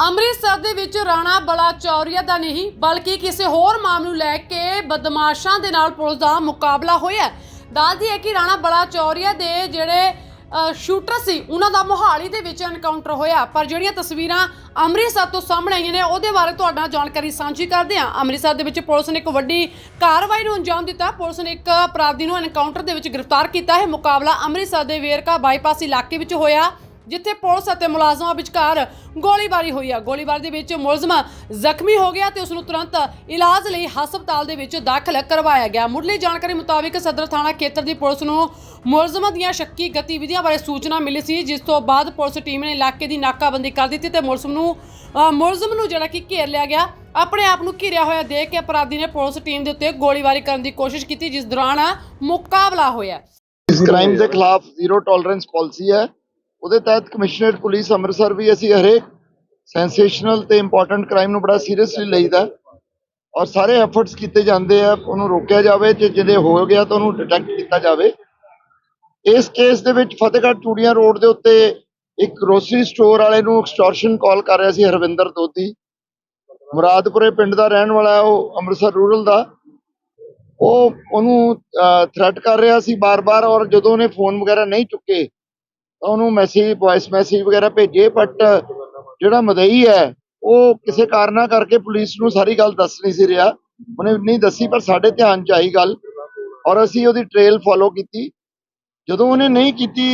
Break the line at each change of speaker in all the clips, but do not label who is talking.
ਅੰਮ੍ਰਿਤਸਰ ਦੇ ਵਿੱਚ ਰਾਣਾ ਬਲਾਚੌਰੀਆ ਦਾ ਨਹੀਂ ਬਲਕਿ ਕਿਸੇ ਹੋਰ ਮਾਮਲੇ ਨੂੰ ਲੈ ਕੇ ਬਦਮਾਸ਼ਾਂ ਦੇ ਨਾਲ ਪੁਲਿਸ ਦਾ ਮੁਕਾਬਲਾ ਹੋਇਆ ਦੱਸਦੀ ਹੈ ਕਿ ਰਾਣਾ ਬਲਾਚੌਰੀਆ ਦੇ ਜਿਹੜੇ ਅ, ਸ਼ੂਟਰ ਸੀ ਉਹਨਾਂ ਦਾ ਮੋਹਾਲੀ ਦੇ ਵਿੱਚ ਐਨਕਾਊਂਟਰ ਹੋਇਆ। ਪਰ ਜਿਹੜੀਆਂ ਤਸਵੀਰਾਂ ਅੰਮ੍ਰਿਤਸਰ ਤੋਂ ਸਾਹਮਣੇ ਆਈਆਂ ਨੇ ਉਹਦੇ ਬਾਰੇ ਤੁਹਾਡੇ ਨਾਲ ਜਾਣਕਾਰੀ ਸਾਂਝੀ ਕਰਦੇ ਹਾਂ। ਅੰਮ੍ਰਿਤਸਰ ਦੇ ਵਿੱਚ ਪੁਲਿਸ ਨੇ ਇੱਕ ਵੱਡੀ ਕਾਰਵਾਈ ਨੂੰ ਅੰਜਾਮ ਦਿੱਤਾ। ਪੁਲਿਸ ਨੇ ਇੱਕ ਅਪਰਾਧੀ ਨੂੰ ਐਨਕਾਊਂਟਰ ਦੇ ਵਿੱਚ ਗ੍ਰਿਫਤਾਰ ਕੀਤਾ ਹੈ। ਮੁਕਾਬਲਾ ਅੰਮ੍ਰਿਤਸਰ ਦੇ ਵੇਰਕਾ ਬਾਈਪਾਸ ਇਲਾਕੇ ਵਿੱਚ ਹੋਇਆ। ਜਿੱਥੇ ਪੁਲਿਸ ਅਤੇ ਮੁਲਾਜ਼ਮਾਂ ਵਿਚਕਾਰ ਗੋਲੀਬਾਰੀ ਹੋਈ ਆ। ਗੋਲੀਬਾਰੀ ਦੇ ਵਿੱਚ ਮੁਲਜ਼ਮ ਜ਼ਖਮੀ ਹੋ ਗਿਆ ਤੇ ਉਸ ਨੂੰ ਤੁਰੰਤ ਇਲਾਜ ਲਈ ਹਸਪਤਾਲ ਦੇ ਵਿੱਚ ਦਾਖਲ ਕਰਵਾਇਆ ਗਿਆ। ਮੁੱਢਲੀ ਜਾਣਕਾਰੀ ਮੁਤਾਬਿਕ ਸਦਰ ਥਾਣਾ ਖੇਤਰ ਦੀ ਪੁਲਿਸ ਨੂੰ ਮੁਲਜ਼ਮਾਂ ਦੀਆਂ ਸ਼ੱਕੀ ਗਤੀਵਿਧੀਆਂ ਬਾਰੇ ਸੂਚਨਾ ਮਿਲੀ ਸੀ, ਜਿਸ ਤੋਂ ਬਾਅਦ ਪੁਲਿਸ ਟੀਮ ਨੇ ਇਲਾਕੇ ਦੀ ਨਾਕਾਬੰਦੀ ਕਰ ਦਿੱਤੀ ਤੇ ਮੁਲਜ਼ਮ ਨੂੰ ਮੁਲਜ਼ਮ ਨੂੰ ਜਿਹੜਾ ਕਿ ਘੇਰ ਲਿਆ ਗਿਆ। ਆਪਣੇ ਆਪ ਨੂੰ ਘਿਰਿਆ ਹੋਇਆ ਦੇਖ ਕੇ ਅਪਰਾਧੀ ਨੇ ਪੁਲਿਸ ਟੀਮ ਦੇ ਉੱਤੇ ਗੋਲੀਬਾਰੀ ਕਰਨ ਦੀ ਕੋਸ਼ਿਸ਼ ਕੀਤੀ, ਜਿਸ ਦੌਰਾਨ ਮੁਕਾਬਲਾ ਹੋਇਆ।
ਇਸ ਕ੍ਰਾਈਮ ਦੇ ਖਿਲਾਫ ਜ਼ੀਰੋ ਟੋਲਰੈਂਸ ਪਾਲਿਸੀ ਹੈ। ਉਹਦੇ ਤਹਿਤ ਕਮਿਸ਼ਨਰੇਟ ਪੁਲਿਸ, ਅੰਮ੍ਰਿਤਸਰ ਵੀ ਅਸੀਂ ਹਰੇਕ ਸੈਂਸੇਸ਼ਨਲ ਤੇ ਇੰਪੋਰਟੈਂਟ ਕ੍ਰਾਈਮ ਨੂੰ ਬੜਾ ਸੀਰੀਅਸਲੀ ਲਈਦਾ ਔਰ ਸਾਰੇ ਐਫਰਟਸ ਕੀਤੇ ਜਾਂਦੇ ਆ, ਉਹਨੂੰ ਰੋਕਿਆ ਜਾਵੇ ਤੇ ਜਿਹੜੇ ਹੋ ਗਿਆ ਤਾਂ ਉਹਨੂੰ ਡਿਟੈਕਟ ਕੀਤਾ ਜਾਵੇ। ਇਸ ਕੇਸ ਦੇ ਵਿੱਚ ਫਤਿਹਗੜ੍ਹ ਚੂੜੀਆਂ ਰੋਡ ਦੇ ਉੱਤੇ ਇੱਕ ਗਰੋਸਰੀ ਸਟੋਰ ਵਾਲੇ ਨੂੰ ਐਕਸਟੋਰਸ਼ਨ ਕਾਲ ਕਰ ਰਿਹਾ ਸੀ ਹਰਵਿੰਦਰ ਦੋਦੀ ਮੁਰਾਦਪੁਰੇ ਪਿੰਡ ਦਾ ਰਹਿਣ ਵਾਲਾ ਹੈ, ਉਹ ਅੰਮ੍ਰਿਤਸਰ ਰੂਰਲ ਦਾ। ਉਹ ਉਹਨੂੰ ਥ੍ਰੈਟ ਕਰ ਰਿਹਾ ਸੀ ਬਾਰ-ਬਾਰ ਔਰ ਜਦੋਂ ਉਹਨੇ ਫੋਨ ਵਗੈਰਾ ਨਹੀਂ ਚੁੱਕੇ ਉਹਨੂੰ ਮੈਸੇਜ ਵੌਇਸ ਮੈਸੇਜ ਵਗੈਰਾ ਭੇਜੇ ਬਟ ਜਿਹੜਾ ਮਦਈ ਹੈ, ਉਹ ਕਿਸੇ ਕਾਰਨਾ ਕਰਕੇ ਪੁਲਿਸ ਨੂੰ ਸਾਰੀ ਗੱਲ ਦੱਸ ਨਹੀਂ ਸੀ ਰਿਹਾ। ਉਹਨੇ ਨਹੀਂ ਦੱਸੀ, ਪਰ ਸਾਡੇ ਧਿਆਨ 'ਚ ਆਈ ਗੱਲ। ਔਰ ਅਸੀਂ ਉਹਦੀ ਟ੍ਰੇਲ ਫੋਲੋ ਕੀਤੀ। ਜਦੋਂ ਉਹਨੇ ਨਹੀਂ ਕੀਤੀ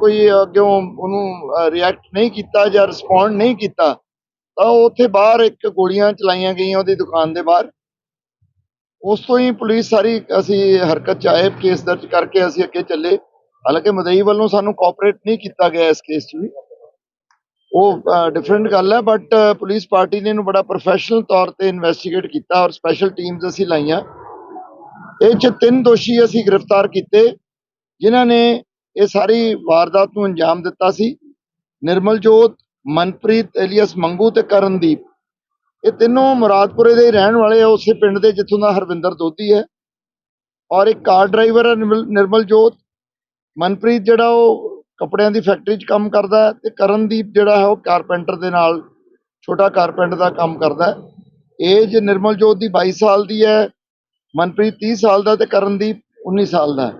ਕੋਈ ਅੱਗਿਓਂ ਉਹਨੂੰ ਰਿਐਕਟ ਨਹੀਂ ਕੀਤਾ ਜਾਂ ਰਿਸਪੌਂਡ ਨਹੀਂ ਕੀਤਾ, ਤਾਂ ਉੱਥੇ ਬਾਹਰ ਇੱਕ ਗੋਲੀਆਂ ਚਲਾਈਆਂ ਗਈਆਂ ਉਹਦੀ ਦੁਕਾਨ ਦੇ ਬਾਹਰ। ਉਸ ਤੋਂ ਹੀ ਪੁਲਿਸ ਸਾਰੀ ਅਸੀਂ ਹਰਕਤ ਚ ਆਏ ਕੇਸ ਦਰਜ ਕਰਕੇ ਅਸੀਂ ਅੱਗੇ ਚੱਲੇ। ਹਾਲਾਂਕਿ ਮਦਈ ਵੱਲੋਂ ਸਾਨੂੰ ਕੋਆਪਰੇਟ ਨਹੀਂ ਕੀਤਾ ਗਿਆ ਇਸ ਕੇਸ 'ਚ ਵੀ। ਉਹ ਡਿਫਰੈਂਟ ਗੱਲ ਹੈ ਬਟ ਪੁਲਿਸ ਪਾਰਟੀ ਨੇ ਇਹਨੂੰ ਬੜਾ ਪ੍ਰੋਫੈਸ਼ਨਲ ਤੌਰ ਤੇ ਇਨਵੈਸਟੀਗੇਟ ਕੀਤਾ ਔਰ ਸਪੈਸ਼ਲ ਟੀਮਸ ਅਸੀਂ ਲਾਈਆਂ। ਇਹ 'ਚ ਤਿੰਨ ਦੋਸ਼ੀ ਅਸੀਂ ਗ੍ਰਿਫਤਾਰ ਕੀਤੇ, ਜਿਨ੍ਹਾਂ ਨੇ ਇਹ ਸਾਰੀ ਵਾਰਦਾਤ ਨੂੰ ਅੰਜਾਮ ਦਿੱਤਾ ਸੀ। ਨਿਰਮਲਜੋਤ, ਮਨਪ੍ਰੀਤ, ਏਲੀਅਸ ਮੰਗੂ ਤੇ ਕਰਨਦੀਪ। ਇਹ ਤਿੰਨੋਂ ਮੁਰਾਦਪੁਰੇ ਦੇ ਹੀ ਰਹਿਣ ਵਾਲੇ ਆ, ਉਸੇ ਪਿੰਡ ਦੇ ਜਿੱਥੋਂ ਦਾ ਹਰਵਿੰਦਰ ਦੋਧੀ ਹੈ। ਔਰ ਇੱਕ ਕਾਰ ਡਰਾਈਵਰ ਹੈ ਨਿਰਮਲ- ਨਿਰਮਲਜੋਤ। ਮਨਪ੍ਰੀਤ ਜਿਹੜਾ ਉਹ ਕੱਪੜਿਆਂ ਦੀ ਫੈਕਟਰੀ 'ਚ ਕੰਮ ਕਰਦਾ ਹੈ ਤੇ ਕਰਨਦੀਪ ਜਿਹੜਾ ਹੈ ਉਹ ਕਾਰਪੈਂਟਰ ਦੇ ਨਾਲ, ਛੋਟਾ ਕਾਰਪੈਂਟਰ ਦਾ ਕੰਮ ਕਰਦਾ ਹੈ। ਏਜ ਨਿਰਮਲਜੋਤ ਦੀ 22 ਸਾਲ ਦੀ ਹੈ, ਮਨਪ੍ਰੀਤ 30 ਸਾਲ ਦਾ ਤੇ ਕਰਨਦੀਪ 19 ਸਾਲ ਦਾ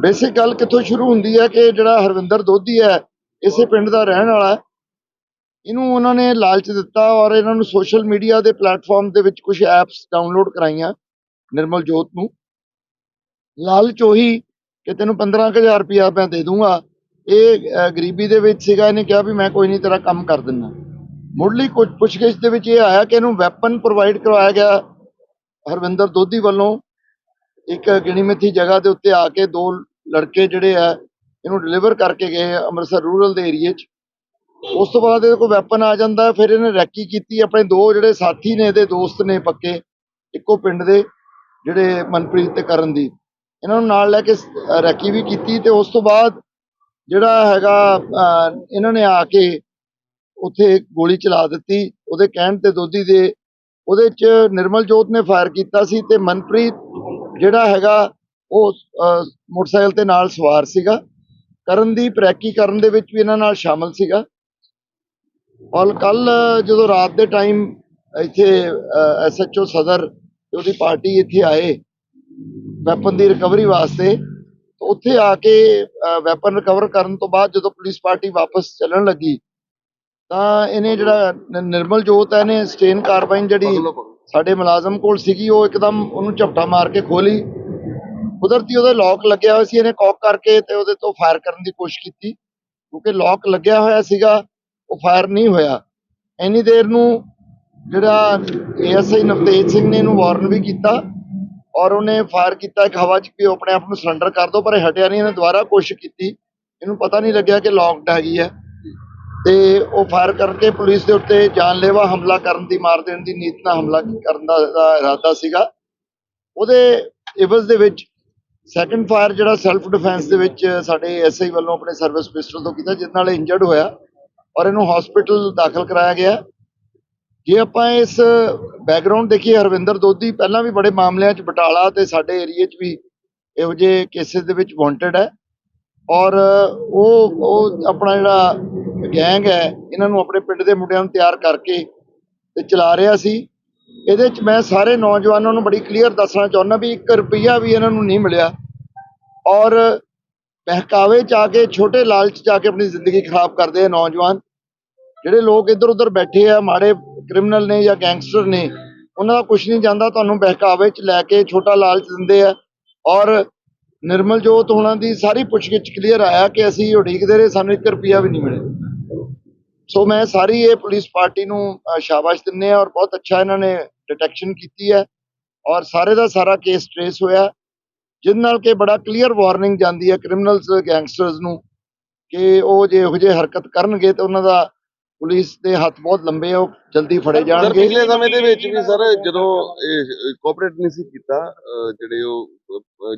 ਬੇਸਿਕ ਗੱਲ ਕਿੱਥੋਂ ਸ਼ੁਰੂ ਹੁੰਦੀ ਹੈ ਕਿ ਜਿਹੜਾ ਹਰਵਿੰਦਰ ਦੋਧੀ ਹੈ, ਇਸੇ ਪਿੰਡ ਦਾ ਰਹਿਣ ਵਾਲਾ ਇਹਨੂੰ ਉਹਨਾਂ ਨੇ ਲਾਲਚ ਦਿੱਤਾ ਔਰ ਇਹਨਾਂ ਨੂੰ ਸੋਸ਼ਲ ਮੀਡੀਆ ਦੇ ਪਲੇਟਫਾਰਮ ਦੇ ਵਿੱਚ ਕੁਝ ਐਪਸ ਡਾਊਨਲੋਡ ਕਰਾਈਆਂ ਨਿਰਮਲ ਜੋਤ ਨੂੰ। ਲਾਲਚ ਉਹੀ ਕਿ ਤੈਨੂੰ 15000 ਰੁਪਇਆ ਮੈਂ ਦੇ ਦੂੰਗਾ। ਇਹ ਗਰੀਬੀ ਦੇ ਵਿੱਚ ਸੀਗਾ, ਇਹਨੇ ਕਿਹਾ ਵੀ ਮੈਂ ਕੋਈ ਨਹੀਂ ਤੇਰਾ ਕੰਮ ਕਰ ਦਿੰਦਾ। ਮੁੱਢਲੀ ਕੁਝ ਪੁੱਛਗਿੱਛ ਦੇ ਵਿੱਚ ਇਹ ਆਇਆ ਕਿ ਇਹਨੂੰ ਵੈਪਨ ਪ੍ਰੋਵਾਈਡ ਕਰਵਾਇਆ ਗਿਆ ਹਰਵਿੰਦਰ ਦੋਧੀ ਵੱਲੋਂ। ਇੱਕ ਗਿਣੀ ਮਿੱਥੀ ਜਗ੍ਹਾ ਦੇ ਉੱਤੇ ਆ ਕੇ ਦੋ ਲੜਕੇ ਜਿਹੜੇ ਆ, ਇਹਨੂੰ ਡਿਲੀਵਰ ਕਰਕੇ ਗਏ ਅੰਮ੍ਰਿਤਸਰ ਰੂਰਲ ਦੇ ਏਰੀਏ 'ਚ। ਉਸ ਤੋਂ ਬਾਅਦ ਇਹਦੇ ਕੋਲ ਵੈਪਨ ਆ ਜਾਂਦਾ, ਫਿਰ ਇਹਨੇ ਰੈਕੀ ਕੀਤੀ, ਆਪਣੇ ਦੋ ਜਿਹੜੇ ਸਾਥੀ ਨੇ, ਇਹਦੇ ਦੋਸਤ ਨੇ ਪੱਕੇ, ਇੱਕੋ ਪਿੰਡ ਦੇ, ਜਿਹੜੇ ਮਨਪ੍ਰੀਤ ਤੇ ਕਰਨਦੀਪ। ਇਹਨਾਂ ਨੂੰ ਨਾਲ ਲੈ ਕੇ ਰੈਕੀ ਵੀ ਕੀਤੀ ਤੇ ਉਸ ਤੋਂ ਬਾਅਦ ਜਿਹੜਾ ਹੈਗਾ ਇਹਨਾਂ ਨੇ ਆ ਕੇ ਉੱਥੇ ਗੋਲੀ ਚਲਾ ਦਿੱਤੀ। ਉਹਦੇ ਕਹਿਣ ਤੇ ਦੋਦੀ ਦੇ ਉਹਦੇ ਚ ਨਿਰਮਲ ਜੋਤ ਨੇ ਫਾਇਰ ਕੀਤਾ ਸੀ ਤੇ ਮਨਪ੍ਰੀਤ ਜਿਹੜਾ ਹੈਗਾ, ਉਹ ਮੋਟਰਸਾਈਕਲ ਤੇ ਨਾਲ ਸਵਾਰ ਸੀਗਾ। ਕਰਨਦੀਪ ਰੈਕੀ ਕਰਨ ਦੇ ਵਿੱਚ ਵੀ ਇਹਨਾਂ ਨਾਲ ਸ਼ਾਮਲ ਸੀਗਾ। ਔਰ ਕੱਲ ਜਦੋਂ ਰਾਤ ਦੇ ਟਾਈਮ ਇੱਥੇ ਐਸਐਚਓ ਸਦਰ ਤੇ ਉਹਦੀ ਪਾਰਟੀ ਇੱਥੇ ਆਏ ਵੈਪਨ ਦੀ ਰਿਕਵਰੀ ਵਾਸਤੇ ਉੱਥੇ ਆ ਕੇ ਵੈਪਨ ਰਿਕਵਰ ਕਰਨ ਤੋਂ ਬਾਅਦ ਜਦੋਂ ਪੁਲਿਸ ਪਾਰਟੀ ਵਾਪਸ ਚੱਲਣ ਲੱਗੀ ਤਾਂ ਇਹਨੇ ਜਿਹੜਾ ਨਿਰਮਲ ਜੋਤ ਹੈ ਨੇ ਸਟੇਨ ਕਾਰਬਾਈਨ ਜਿਹੜੀ ਸਾਡੇ ਮੁਲਾਜ਼ਮ ਕੋਲ ਸੀਗੀ ਉਹ ਇੱਕਦਮ ਉਹਨੂੰ ਝਪਟਾ ਮਾਰ ਕੇ ਖੋਲੀ ਕੁਦਰਤੀ ਉਹਦੇ ਲੋਕ ਲੱਗਿਆ ਹੋਇਆ ਸੀ ਇਹਨੇ ਕੌਕ ਕਰਕੇ ਤੇ ਉਹਦੇ ਤੋਂ ਫਾਇਰ ਕਰਨ ਦੀ ਕੋਸ਼ਿਸ਼ ਕੀਤੀ। ਕਿਉਂਕਿ ਲੋਕ ਲੱਗਿਆ ਹੋਇਆ ਸੀਗਾ ਉਹ ਫਾਇਰ ਨਹੀਂ ਹੋਇਆ। ਇੰਨੀ ਦੇਰ ਨੂੰ ਜਿਹੜਾ ਏਐਸਆਈ ਨਵਤੇਜ ਸਿੰਘ ਨੇ ਇਹਨੂੰ ਵਾਰਨ ਵੀ ਕੀਤਾ। ਔਰ ਉਹਨੇ ਫਾਇਰ ਕੀਤਾ, ਇੱਕ ਹਵਾ 'ਚ ਕਿ ਉਹ ਆਪਣੇ ਆਪ ਨੂੰ ਸਰੈਂਡਰ ਕਰ ਦੋ, ਪਰ ਇਹ ਹਟਿਆ ਨਹੀਂ, ਇਹਨੇ ਦੁਬਾਰਾ ਕੋਸ਼ਿਸ਼ ਕੀਤੀ। ਇਹਨੂੰ ਪਤਾ ਨਹੀਂ ਲੱਗਿਆ ਕਿ ਲੌਕਡ ਹੈਗੀ ਹੈ। ਤੇ ਉਹ ਫਾਇਰ ਕਰਕੇ ਪੁਲਿਸ ਦੇ ਉੱਤੇ ਜਾਨਲੇਵਾ ਹਮਲਾ ਕਰਨ ਦੀ, ਮਾਰ ਦੇਣ ਦੀ ਨੀਤ ਨਾਲ ਹਮਲਾ ਕਰਨ ਦਾ ਇਰਾਦਾ ਸੀਗਾ। ਉਹਦੇ ਇਵਜ਼ ਦੇ ਵਿੱਚ ਸੈਕੰਡ ਫਾਇਰ ਜਿਹੜਾ ਸੈਲਫ ਡਿਫੈਂਸ ਦੇ ਵਿੱਚ ਸਾਡੇ ਐਸਆਈ ਵੱਲੋਂ ਆਪਣੇ ਸਰਵਿਸ ਪਿਸਟਲ ਤੋਂ ਕੀਤਾ ਜਿਸ ਨਾਲ ਇੰਜਰਡ ਹੋਇਆ ਔਰ ਇਹਨੂੰ ਹਸਪੀਟਲ ਦਾਖਲ ਕਰਾਇਆ ਗਿਆ। ਜੇ ਆਪਾਂ ਇਸ ਬੈਕਗ੍ਰਾਉਂਡ ਦੇਖੀਏ, ਹਰਵਿੰਦਰ ਦੋਦੀ ਪਹਿਲਾਂ ਵੀ ਬੜੇ ਮਾਮਲਿਆਂ 'ਚ ਬਟਾਲਾ ਤੇ ਸਾਡੇ ਏਰੀਏ 'ਚ ਵੀ ਇਹੋ ਜਿਹੇ ਕੇਸਿਸ ਦੇ ਵਿੱਚ ਵਾਂਟਡ ਹੈ। ਔਰ ਉਹ ਉਹ ਆਪਣਾ ਜਿਹੜਾ ਗੈਂਗ ਹੈ, ਇਹਨਾਂ ਨੂੰ ਆਪਣੇ ਪਿੰਡ ਦੇ ਮੁੰਡਿਆਂ ਨੂੰ ਤਿਆਰ ਕਰਕੇ ਤੇ ਚਲਾ ਰਿਹਾ ਸੀ। ਇਹਦੇ ਚ ਮੈਂ ਸਾਰੇ ਨੌਜਵਾਨਾਂ ਨੂੰ ਬੜੀ ਕਲੀਅਰ ਦੱਸਣਾ ਚਾਹੁੰਦਾ ਵੀ 1 ਰੁਪਈਆ ਵੀ ਇਹਨਾਂ ਨੂੰ ਨਹੀਂ ਮਿਲਿਆ। ਔਰ ਬਹਿਕਾਵੇ ਚ ਆ ਕੇ, ਛੋਟੇ ਲਾਲਚ ਚ ਆ ਕੇ ਆਪਣੀ ਜ਼ਿੰਦਗੀ ਖਰਾਬ ਕਰਦੇ ਆ ਨੌਜਵਾਨ। ਜਿਹੜੇ ਲੋਕ ਇੱਧਰ ਉੱਧਰ ਬੈਠੇ ਆ, ਮਾੜੇ ਕ੍ਰਿਮੀਨਲ ਨੇ ਜਾਂ ਗੈਂਗਸਟਰ ਨੇ, ਉਹਨਾਂ ਦਾ ਕੁਝ ਨਹੀਂ ਜਾਂਦਾ, ਤੁਹਾਨੂੰ ਬਹਿਕਾਵੇ ਚ ਲੈ ਕੇ ਛੋਟਾ ਲਾਲਚ ਦਿੰਦੇ ਆ। ਔਰ ਨਿਰਮਲ ਜੋਤ ਹੋਣਾ ਦੀ ਸਾਰੀ ਪੁੱਛਗਿੱਛ ਕਲੀਅਰ ਆਇਆ ਕਿ ਅਸੀਂ ਉਡੀਕਦੇ ਰਹੇ, ਸਾਨੂੰ 1 ਰੁਪਿਆ ਵੀ ਨਹੀਂ ਮਿਲਿਆ। ਸੋ ਮੈਂ ਸਾਰੀ ਇਹ ਪੁਲਿਸ ਪਾਰਟੀ ਨੂੰ ਸ਼ਾਬਾਸ਼ ਦਿੰਨੇ ਆ ਔਰ ਬਹੁਤ ਅੱਛਾ ਇਹਨਾਂ ਨੇ ਡਿਟੈਕਸ਼ਨ ਕੀਤੀ ਹੈ। ਔਰ ਸਾਰੇ ਦਾ ਸਾਰਾ ਕੇਸ ਟ੍ਰੇਸ ਹੋਇਆ ਜਿਹਦੇ ਨਾਲ ਕਿ ਬੜਾ ਕਲੀਅਰ ਵਾਰਨਿੰਗ ਜਾਂਦੀ ਹੈ ਕ੍ਰਿਮੀਨਲਸ, ਗੈਂਗਸਟਰਸ ਨੂੰ ਕਿ ਉਹ ਜੇ ਇਹੋ ਜਿਹੇ ਹਰਕਤ ਕਰਨਗੇ ਤਾਂ ਉਹਨਾਂ ਦਾ ਪੁਲਿਸ ਦੇ ਹੱਥ ਬਹੁਤ ਲੰਬੇ ਆ ਉਹ ਜਲਦੀ ਫੜੇ ਜਾਣਗੇ।
ਪਿਛਲੇ ਸਮੇਂ ਦੇ ਵਿੱਚ ਵੀ ਸਰ ਜਦੋਂ ਕੋਆਪਰੇਟ ਨਹੀਂ ਸੀ ਕੀਤਾ ਜਿਹੜੇ ਉਹ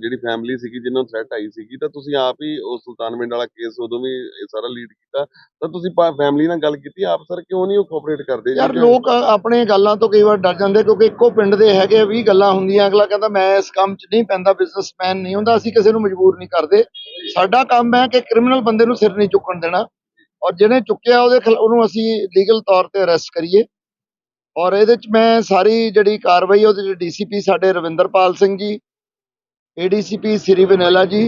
ਜਿਹੜੀ ਫੈਮਿਲੀ ਸੀਗੀ ਜਿਨ੍ਹਾਂ ਨੂੰ ਥ੍ਰੈਟ ਆਈ ਸੀਗੀ ਤਾਂ ਤੁਸੀਂ ਆਪ ਹੀ ਉਹ ਸੁਲਤਾਨਵਿੰਡ ਵਾਲਾ ਕੇਸ ਉਦੋਂ ਵੀ ਇਹ ਸਾਰਾ ਲੀਡ ਕੀਤਾ। ਤਾਂ ਤੁਸੀਂ ਫੈਮਿਲੀ ਨਾਲ ਗੱਲ ਕੀਤੀ ਆਪ ਸਰ ਕਿਉਂ ਨਹੀਂ ਉਹ ਕੋਆਪਰੇਟ ਕਰਦੇ
ਯਾਰ? ਲੋਕ ਆਪਣੇ ਗੱਲਾਂ ਤੋਂ ਕਈ ਵਾਰ ਡਰ ਜਾਂਦੇ ਕਿਉਂਕਿ ਇੱਕੋ ਪਿੰਡ ਦੇ ਹੈਗੇ 20 ਗੱਲਾਂ ਹੁੰਦੀਆਂ ਅਗਲਾ ਕਹਿੰਦਾ ਮੈਂ ਇਸ ਕੰਮ 'ਚ ਨਹੀਂ ਪੈਂਦਾ ਬਿਜ਼ਨਸਮੈਨ ਨਹੀਂ ਹੁੰਦਾ ਅਸੀਂ ਕਿਸੇ ਨੂੰ ਮਜਬੂਰ ਨਹੀਂ ਕਰਦੇ। ਸਾਡਾ ਕੰਮ ਹੈ ਕਿ ਕ੍ਰਿਮੀਨਲ ਬੰਦੇ ਨੂੰ ਸਿਰ ਨਹੀਂ ਚੁੱਕਣ ਦੇਣਾ। ਔਰ ਜਿਹਨੇ ਚੁੱਕਿਆ ਉਹਦੇ ਉਹਨੂੰ ਅਸੀਂ ਲੀਗਲ ਤੌਰ ਤੇ ਅਰੈਸਟ ਕਰੀਏ। ਔਰ ਇਹਦੇ 'ਚ ਮੈਂ ਸਾਰੀ ਜਿਹੜੀ ਕਾਰਵਾਈ, ਉਹਦੇ 'ਚ ਡੀਸੀਪੀ ਸਾਡੇ ਰਵਿੰਦਰਪਾਲ ਸਿੰਘ ਜੀ ਏਡੀਸੀਪੀ ਸ੍ਰੀ ਵਿਨੈਲਾ ਜੀ,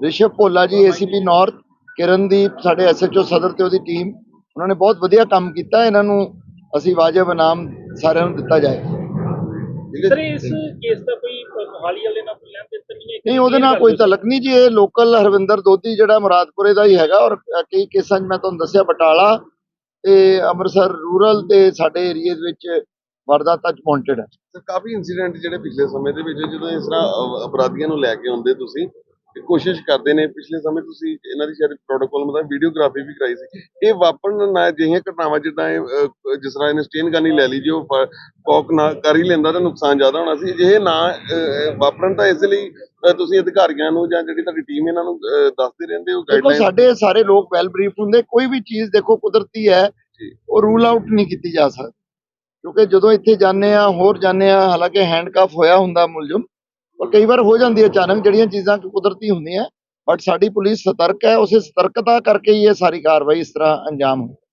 ਰਿਸ਼ਵ ਭੋਲਾ ਜੀ ਏਸੀਪੀ ਨਾਰਥ ਕਿਰਨਦੀਪ ਸਾਡੇ ਐਸਐਚਓ ਸਦਰ ਤੇ ਉਹਦੀ ਟੀਮ ਉਹਨਾਂ ਨੇ ਬਹੁਤ ਵਧੀਆ ਕੰਮ ਕੀਤਾ। ਇਹਨਾਂ ਨੂੰ ਅਸੀਂ ਵਾਜਬ ਇਨਾਮ ਸਾਰਿਆਂ ਨੂੰ ਦਿੱਤਾ ਜਾਏ।
ਸਰ, ਇਸ ਕੇਸ ਦਾ ਕੋਈ ਮੋਹਾਲੀ ਵਾਲੇ ਨਾਲ ਕੋਈ ਲੈਣ ਨਹੀਂ
ਉਹਦੇ ਨਾਲ ਕੋਈ ਤਲਕ ਨਹੀਂ ਜੀ ਇਹ ਲੋਕਲ ਹਰਵਿੰਦਰ ਦੋਦੀ ਜਿਹੜਾ ਮੁਰਾਦਪੁਰੇ ਦਾ ਹੀ ਹੈਗਾ ਔਰ ਕਈ ਕੇਸਾਂ 'ਚ ਮੈਂ ਤੁਹਾਨੂੰ ਦੱਸਿਆ ਬਟਾਲਾ ਤੇ ਅੰਮ੍ਰਿਤਸਰ ਰੂਰਲ ਤੇ ਸਾਡੇ ਏਰੀਏ ਦੇ ਵਿੱਚ ਵਾਰਦਾਤਾਂ 'ਚ ਪਹੁੰਚਡ ਹੈ
ਸਰ ਕਾਫੀ ਇਨਸੀਡੈਂਟ ਜਿਹੜੇ ਪਿਛਲੇ ਸਮੇਂ ਦੇ ਵਿੱਚ ਜਦੋਂ ਇਸ ਤਰ੍ਹਾਂ ਅਪਰਾਧੀਆਂ ਨੂੰ ਲੈ ਕੇ ਆਉਂਦੇ ਤੁਸੀਂ ਤੇ ਕੋਸ਼ਿਸ਼ ਕਰਦੇ ਨੇ ਪਿਛਲੇ ਸਮੇਂ ਤੁਸੀਂ ਇਹਨਾਂ ਦੀ ਸ਼ਾਇਦ ਪ੍ਰੋਟੋਕਾਲ ਮਤਲਬ ਵੀਡੀਓਗ੍ਰਾਫੀ ਵੀ ਕਰਾਈ ਸੀ। ਇਹ ਵਾਪਰਨ ਨਾ ਅਜਿਹੀਆਂ ਘਟਨਾਵਾਂ ਜਿੱਦਾਂ ਇਹ ਜਿਸ ਤਰ੍ਹਾਂ ਇਹਨੇ ਸਟੇਨ ਗਨ ਹੀ ਲੈ ਲਈ ਜੀ ਉਹ ਕੌਕ ਨਾ ਕਰ ਹੀ ਲੈਂਦਾ ਤਾਂ ਨੁਕਸਾਨ ਜ਼ਿਆਦਾ ਹੋਣਾ ਸੀ। ਜੇ ਨਾ ਵਾਪਰਨ ਤਾਂ ਇਸ ਲਈ ਤੁਸੀਂ ਅਧਿਕਾਰੀਆਂ ਨੂੰ ਜਾਂ ਜਿਹੜੀ ਤੁਹਾਡੀ ਟੀਮ ਇਹਨਾਂ ਨੂੰ ਦੱਸਦੇ ਰਹਿੰਦੇ ਹੋ ਗਾਈਡਲਾਈਨ
ਸਾਡੇ ਸਾਰੇ ਲੋਕ ਵੈਲ ਬਰੀਫ ਹੁੰਦੇ ਕੋਈ ਵੀ ਚੀਜ਼ ਦੇਖੋ ਕੁਦਰਤੀ ਹੈ। ਉਹ ਰੂਲ ਆਊਟ ਨਹੀਂ ਕੀਤੀ ਜਾ ਸਕਦੀ। ਕਿਉਂਕਿ ਜਦੋਂ ਇੱਥੇ ਜਾਂਦੇ ਆ ਹੋਰ ਜਾਂਦੇ ਆ ਹਾਲਾਂਕਿ ਹੈਂਡਕਫ ਹੋਇਆ ਹੁੰਦਾ ਮੁਲਜ਼ਮ ਪਰ ਕਈ ਵਾਰ ਹੋ ਜਾਂਦੀ ਹੈ ਅਚਾਨਕ ਜਿਹੜੀਆਂ ਚੀਜ਼ਾਂ ਕੁਦਰਤੀ ਹੁੰਦੀਆਂ ਬਟ ਸਾਡੀ ਪੁਲਿਸ ਸਤਰਕ ਹੈ, ਉਸੇ ਸਤਰਕਤਾ ਕਰਕੇ ਹੀ ਇਹ ਸਾਰੀ ਕਾਰਵਾਈ ਇਸ ਤਰ੍ਹਾਂ ਅੰਜਾਮ ਹੋਈ